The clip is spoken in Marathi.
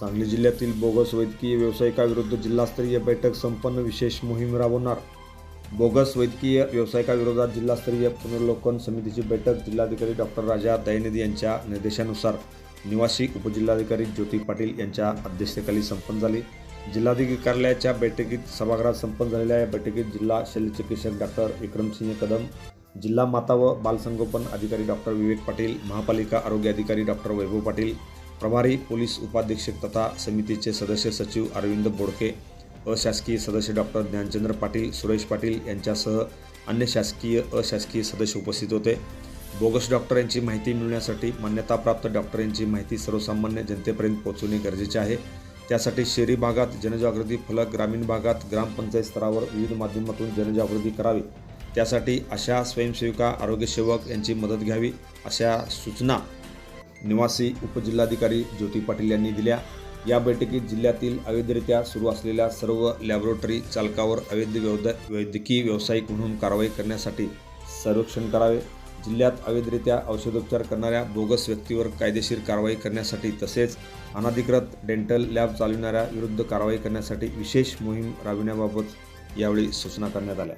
सांगली जिल्ह्यातील बोगस वैद्यकीय व्यावसायिकाविरुद्ध जिल्हास्तरीय बैठक संपन्न विशेष मोहीम राबवणार. बोगस वैद्यकीय व्यावसायिकाविरोधात जिल्हास्तरीय पुनर्लोकन समितीची बैठक जिल्हाधिकारी डॉक्टर राजा दयानिधी यांच्या निर्देशानुसार. निवासी उपजिल्हाधिकारी ज्योती पाटील यांच्या अध्यक्षतेखाली संपन्न झाली. जिल्हाधिकारी कार्यालयाच्या बैठकीत सभागृहात संपन्न झालेल्या या बैठकीत जिल्हा शल्यचिकित्सक डॉक्टर विक्रमसिंह कदम जिल्हा माता व बालसंगोपन अधिकारी डॉक्टर विवेक पाटील महापालिका आरोग्य अधिकारी डॉक्टर वैभव पाटील प्रभारी पोलीस उपाधीक्षक तथा समितीचे सदस्य सचिव अरविंद बोडके अशासकीय सदस्य डॉक्टर ज्ञानचंद्र पाटील सुरेश पाटील यांच्यासह अन्य शासकीय अशासकीय सदस्य उपस्थित होते. बोगस डॉक्टर यांची माहिती मिळवण्यासाठी मान्यताप्राप्त डॉक्टर यांची माहिती सर्वसामान्य जनतेपर्यंत पोहोचवणे गरजेचे आहे. त्यासाठी शहरी भागात जनजागृती फलक ग्रामीण भागात ग्रामपंचायत स्तरावर विविध माध्यमातून जनजागृती करावी. त्यासाठी अशा स्वयंसेविका आरोग्यसेवक यांची मदत घ्यावी अशा सूचना निवासी उपजिल्हाधिकारी ज्योती पाटील यांनी दिल्या. या बैठकीत जिल्ह्यातील अवैधरित्या सुरू असलेल्या सर्व लॅबोरेटरी चालकावर अवैध व्यवद वैद्यकीय व्यावसायिक म्हणून कारवाई करण्यासाठी सर्वेक्षण करावे. जिल्ह्यात अवैधरित्या औषधोपचार करणाऱ्या बोगस व्यक्तीवर कायदेशीर कारवाई करण्यासाठी तसेच अनधिकृत डेंटल लॅब चालविणाऱ्या विरुद्ध कारवाई करण्यासाठी विशेष मोहीम राबविण्याबाबत यावेळी सूचना करण्यात आल्या.